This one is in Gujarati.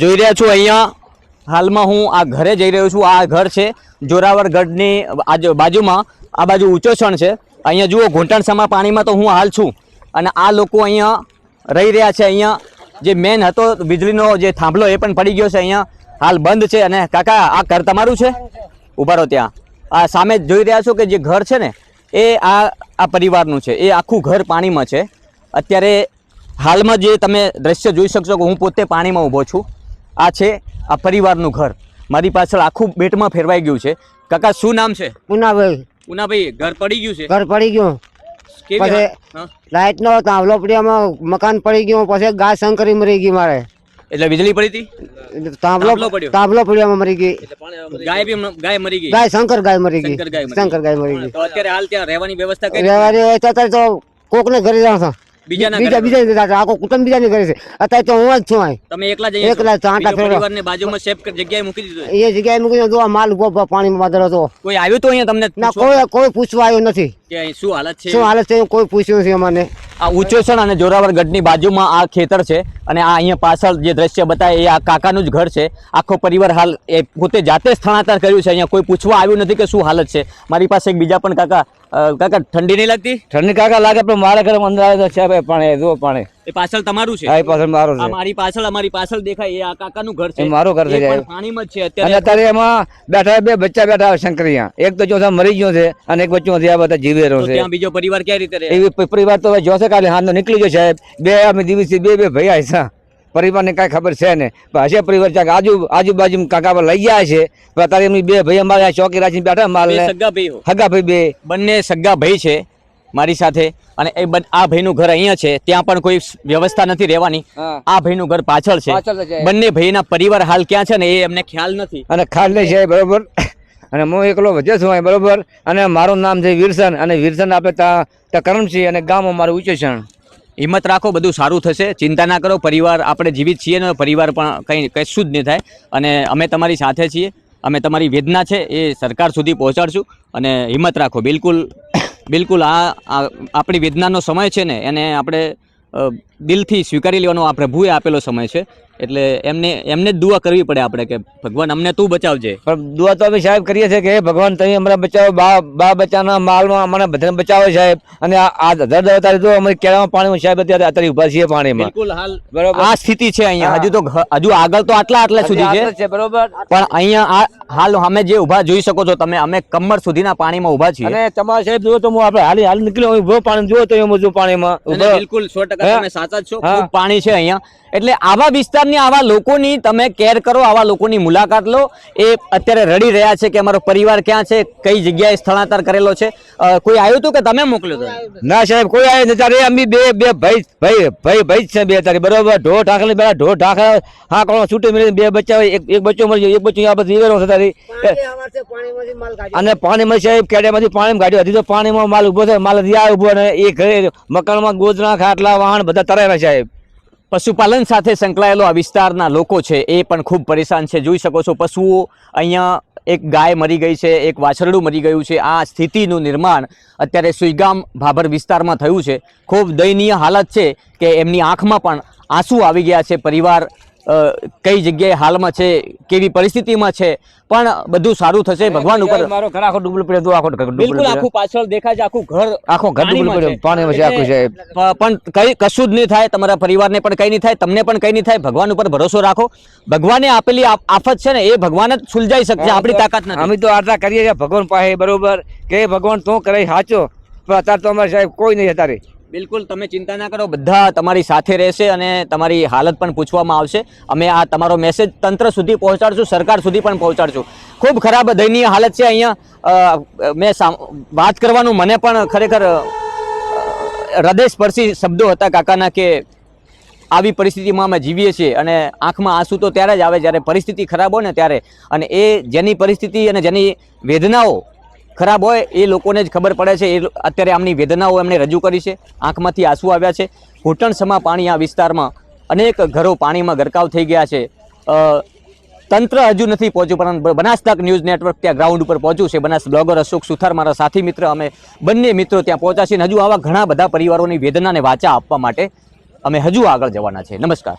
જોઈ રહ્યા છું અહીંયા હાલમાં હું આ ઘરે જઈ રહ્યો છું. આ ઘર છે જોરાવર ગઢની આજુ બાજુમાં. આ બાજુ ઊંચો ક્ષણ છે. અહીંયા જુઓ, ઘૂંટણસામાં પાણીમાં તો હું હાલ છું. અને આ લોકો અહીંયા રહી રહ્યા છે. અહીંયા જે મેન હતો, વીજળીનો જે થાંભલો એ પણ પડી ગયો છે અહીંયા. હાલ બંધ છે અને કાકા, આ ઘર તમારું છે? ઊભા રહો ત્યાં. આ સામે જોઈ રહ્યા છો કે જે ઘર છે ને, એ આ આ પરિવારનું છે. એ આખું ઘર પાણીમાં છે. અત્યારે હાલમાં જે તમે દ્રશ્ય જોઈ શકશો કે હું પોતે પાણીમાં ઊભો છું. આ છે આ પરિવારનું ઘર. મારી પાછળ આખું બેટમાં ફેરવાઈ ગયું છે. કાકા શું નામ છે? પુનાભાઈ ઉનાભાઈ ઘર પડી ગયું છે? ઘર પડી ગયું. પછી- નો તાંબલો પડ્યામાં મકાન પડી ગયું પછી ગાય શંકરી મરી ગઈ મારે. એટલે વીજળી પડી હતી? તાંબલો તાંબલો પડ્યો. તાંબલો પડ્યામાં મરી ગઈ. ગાય. બી ગાય મરી ગઈ. ગાય શંકર ગાય મરી ગઈ. શંકર ગાય મરી ગઈ. તો અત્યારે હાલ ત્યાં રહેવાની વ્યવસ્થા કરી? રહેવાની હોય તો અત્યારે તો કોક ને ઘરે છો. બીજાના બીજા? બીજા બીજા આખો કુટુંબ બીજાની ઘરે છે. અત્યારે તો હું જ છું અહીં. તમે એકલા જ અહીંયા છો? એકલા જ આંટા બીજો ફેરવો. પરિવારને બાજુમાં સેફ જગ્યાએ મૂકી દીધો એ જગ્યાએ મૂકીને જો આ માલ ઊભો ઊભો પાણીમાં બાંધેલો હતો. કોઈ આવ્યું તો અહીંયા તમને ના કોઈ કોઈ પૂછવા આવ્યું નથી. કે શું હાલત છે? શું હાલત છે કોઈ પૂછ્યું નથી અમને. આ ઉચ્ચેસણ અને જોરાવર ગઢની બાજુમાં આ ખેતર છે અને આ અહીંયા પાછળ જે દ્રશ્ય બતાવે એ આ કાકાનું જ ઘર છે. આખો પરિવાર હાલ એ પોતે જાતે સ્થળાંતર કર્યું છે. અહીંયા કોઈ પૂછવા આવ્યું નથી કે શું હાલત છે. મારી પાસે એક બીજા પણ કાકા કાકા ઠંડી નહીં લાગતી? ઠંડી કાકા લાગે પણ મારા ઘરે અંદર આવે છે ભાઈ પાણી જુઓ પાણી. એ પાછળ તમારું છે? આ પાછળ મારું છે. મારી પાછળ અમારી પાછળ દેખાય એ આ કાકાનું ઘર છે. એ મારું ઘર છે, પાણી માં પાણીમાં જ છે અત્યારે. અત્યારે એમાં બેઠા બે બચ્ચા બેઠા શંકરિયા એક તો જોસા મરી ગયો છે અને એક બચ્ચો આ બધા જીવે રહ્યો છે. બીજો પરિવાર ક્યાં રીતે એવી પરિવાર તો જોશે કાલે હાથ નીકળી ગયો સાહેબ. બે અમે દિવસથી બે બે ભાઈ આયસા. પરિવારને કાંઈ ખબર છે ને? હશે પરિવાર ક્યાંક આજુ આજુબાજુ કાકા પર લઈ ગયા છે. અત્યારે એમની બે ભાઈ અમારે ચોકી રાખીને બેઠા માલ સગા ભાઈ બે. બંને સગા ભાઈ છે મારી સાથે. અને એ આ ભાઈનું ઘર અહીંયા છે. ત્યાં પણ કોઈ વ્યવસ્થા નથી રહેવાની. આ ભાઈનું ઘર પાછળ છે. બંને ભાઈના પરિવાર હાલ ક્યાં છે ને એ એમને ખ્યાલ નથી. અને ખાલી છે બરોબર? અને હું એકલો વધ્યો છું અહીં બરોબર? અને મારું નામ છે વિરસન. અને વિરસન આપણે ત્યાં કરમ છીએ અને ગામ અમારું ઉચ્ચેસણ હિંમત રાખો, બધું સારું થશે. ચિંતા ના કરો, પરિવાર, આપણે જીવિત છીએ ને પરિવાર પણ કંઈ કશું જ નહીં થાય. અને અમે તમારી સાથે છીએ. અમે તમારી વેદના છે, એ સરકાર સુધી પહોંચાડશું. અને હિંમત રાખો. બિલકુલ બિલકુલ આ આપણી વેદનાનો સમય છે ને, એને આપણે દિલથી સ્વીકારી લેવાનો આ પ્રભુએ આપેલો સમય છે. એટલે એમને એમને જ દુઆ કરવી પડે આપણે કે ભગવાન અમને તું બચાવજે. પણ દુઆ તો અમે સાહેબ કરીએ છીએ કે ભગવાન તમે અમને બચાવો બા બા બચ્ચાના માલમાં અમને બધાને બચાવો સાહેબ. અને આ ધર દર અત્યારે તો અમે કેળામાં પાણીમાં સાહેબ અત્યારે અત્યારે ઊભા છીએ પાણીમાં. બિલકુલ હાલ બરોબર. આ સ્થિતિ છે અહીંયા. હજુ તો હજુ આગળ તો આટલા આટલા સુધી છે. બરોબર. પણ અહીંયા આ હાલ અમે જે ઊભા જોઈ શકો છો તમે અમે કમર સુધીના પાણીમાં ઊભા છીએ. અને તમારા સાહેબ જુઓ તો હું આપણે હાલ હાલ નીકળ્યો ઊભો પાણી જુઓ તો એમ જો પાણીમાં બિલકુલ સો ટકા હે? તમે સાચા જ છો ખૂબ પાણી છે અહીંયા. એટલે આવા વિસ્તારની આવા લોકોની તમે કેર કરો આવા લોકોની મુલાકાત લો. એ અત્યારે રડી રહ્યા છે કે અમારો પરિવાર ક્યાં છે કઈ જગ્યાએ સ્થળાંતર કરેલો છે. કોઈ આવ્યું હતું કે તમે મોકલ્યો હતો ના સાહેબ કોઈ આવ્યું નથી. તારે અમે બે બે ભાઈ ભાઈ ભાઈ ભાઈ છે બે તારી બરોબર ઢો ઢાંકલી બેઠા ઢો ઢાંકલા હા કોણ છૂટી મળી બે બચ્ચા હોય એક એક બચ્ચો મળી ગયો એક બચ્ચો આ બધી વેરો તારી. અને પાણીમાં સાહેબ કેડિયામાંથી પાણી ગાડી હતી તો પાણીમાં માલ ઊભો થાય માલ હજી ઊભો ને એ ઘરે મકાનમાં ગોદના ખાટલા વાહન બધા તરાયેલા સાહેબ પશુપાલન સાથે સંકળાયેલો આ વિસ્તારના લોકો છે, એ પણ ખૂબ પરેશાન છે. જોઈ શકો છો, પશુઓ અહીંયા એક ગાય મરી ગઈ છે, એક વાછરડું મરી ગયું છે. આ સ્થિતિનું નિર્માણ અત્યારે સુઈગામ ભાભર વિસ્તારમાં થયું છે. ખૂબ દયનીય હાલત છે કે એમની આંખમાં પણ આંસુ આવી ગયા છે. પરિવાર કઈ જગ્યાએ હાલમાં છે કેવી પરિસ્થિતિમાં છે પણ બધું સારું થશે ભગવાન ઉપર મારો ઘર આખો ડૂબલ પડ્યો આખો બિલકુલ આખું પાછળ દેખાય છે આખું ઘર આખો ઘર ડૂબલ પડ્યો છે. પાણીમાં છે. આખું સાહેબ પણ કઈ કશું જ નહીં થાય તમારા પરિવારને પણ કઈ નહીં થાય તમને પણ કઈ નહીં થાય ભગવાન ઉપર ભરોસો રાખો. ભગવાને આપેલી આ- આફત છે ને એ ભગવાન જ સુલઝાઈ શકશે આપણી તાકાત નથી. અમે તો આટલા કરીએ છીએ ભગવાન પાસે બરોબર કે ભગવાન તું કરે સાચો પણ અત્યારે તો અમારે સાહેબ કોઈ નહીં અત્યારે. બિલકુલ, તમે ચિંતા ના કરો. બધા તમારી સાથે રહેશે અને તમારી હાલત પણ પૂછવામાં આવશે. અમે આ તમારો મેસેજ તંત્ર સુધી પહોંચાડશું, સરકાર સુધી પણ પહોંચાડશું. ખૂબ ખરાબ દયનીય હાલત છે અહીંયા. મેં વાત કરવાનું મને પણ ખરેખર હૃદયસ્પર્શી શબ્દો હતા કાકાના કે આવી પરિસ્થિતિમાં અમે જીવીએ છીએ અને આંખમાં આંસુ તો ત્યારે જ આવે જ્યારે પરિસ્થિતિ ખરાબ હોય ને ત્યારે. અને એ જેની પરિસ્થિતિ અને જેની વેદનાઓ ખરાબ હોય એ લોકોને જ ખબર પડે છે. એ અત્યારે આમની વેદનાઓ એમણે રજૂ કરી છે. આંખમાંથી આંસુ આવ્યા છે. ઘૂંટણસમા પાણી આ વિસ્તારમાં અનેક ઘરો પાણીમાં ગરકાવ થઈ ગયા છે. તંત્ર હજુ નથી પહોંચ્યું, પરંતુ બનાસતક ન્યૂઝ નેટવર્ક ત્યાં ગ્રાઉન્ડ ઉપર પહોંચ્યું છે. બનાસ બ્લોગર અશોક સુથાર, મારા સાથી મિત્ર, અમે બંને મિત્રો ત્યાં પહોંચ્યા છીએ હજુ આવા ઘણા બધા પરિવારોની વેદનાને વાચા આપવા માટે અમે હજુ આગળ જવાના છે નમસ્કાર.